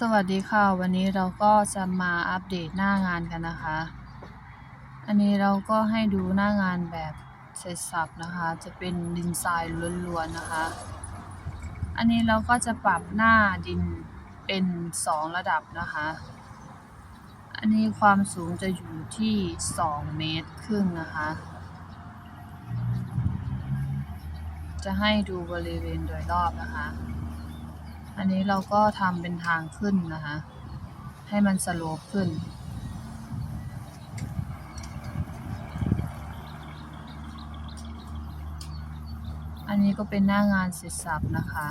สวัสดีค่ะ วันนี้เราก็จะมาอัปเดตหน้างานกันนะคะ อันนี้เราก็ให้ดูหน้างานแบบเสร็จสับนะคะ จะเป็นดินทรายล้วนๆนะคะ อันนี้เราก็จะปรับหน้าดินเป็นสองระดับนะคะ อันนี้ความสูงจะอยู่ที่สองเมตรครึ่งนะคะ จะให้ดูบริเวณโดยรอบนะคะ อันนี้เราก็ทำเป็นทางขึ้นนะคะ ให้มันสโลปขึ้น อันนี้ก็เป็นหน้างานเสร็จสับนะคะ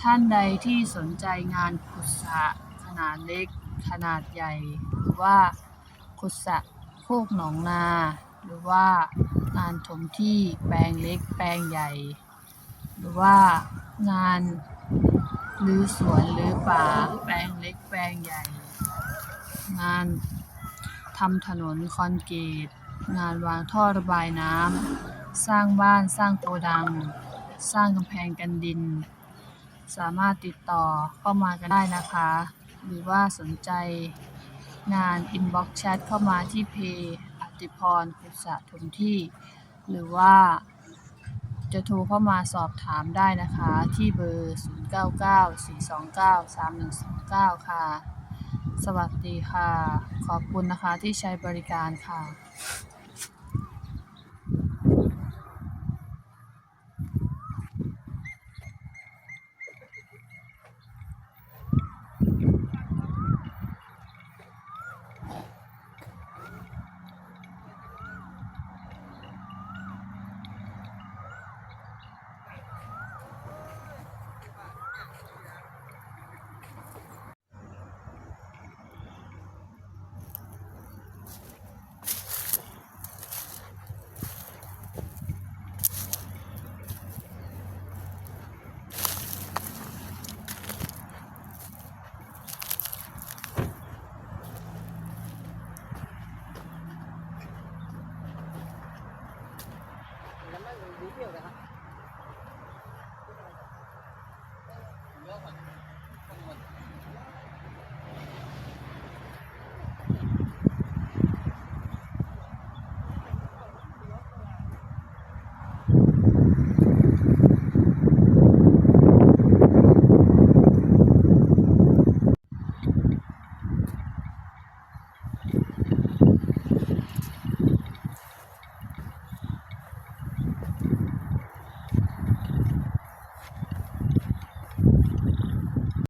ท่านใดที่สนใจงานขุดสะขนาดเล็กขนาดใหญ่ หรือว่าขุดสะโคกหนองนา หรือว่างานถมที่แปลงเล็กแปลงใหญ่ หรือว่า งานหรือสวนหรือป่าแปลงเล็กแปลงใหญ่ งานทำถนนคอนกรีต งานวางท่อระบายน้ำ สร้างบ้านสร้างโกดัง สร้างกำแพงกันดิน สามารถติดต่อเข้ามากันได้นะคะ หรือว่าสนใจงาน inbox chat เข้ามาที่เพอติพรคุษะทนที่ หรือว่า จะโทรเข้ามาสอบถามได้นะคะ ที่เบอร์ 0994293129 ค่ะ สวัสดีค่ะ ขอบคุณนะคะที่ใช้บริการค่ะ 有的啊。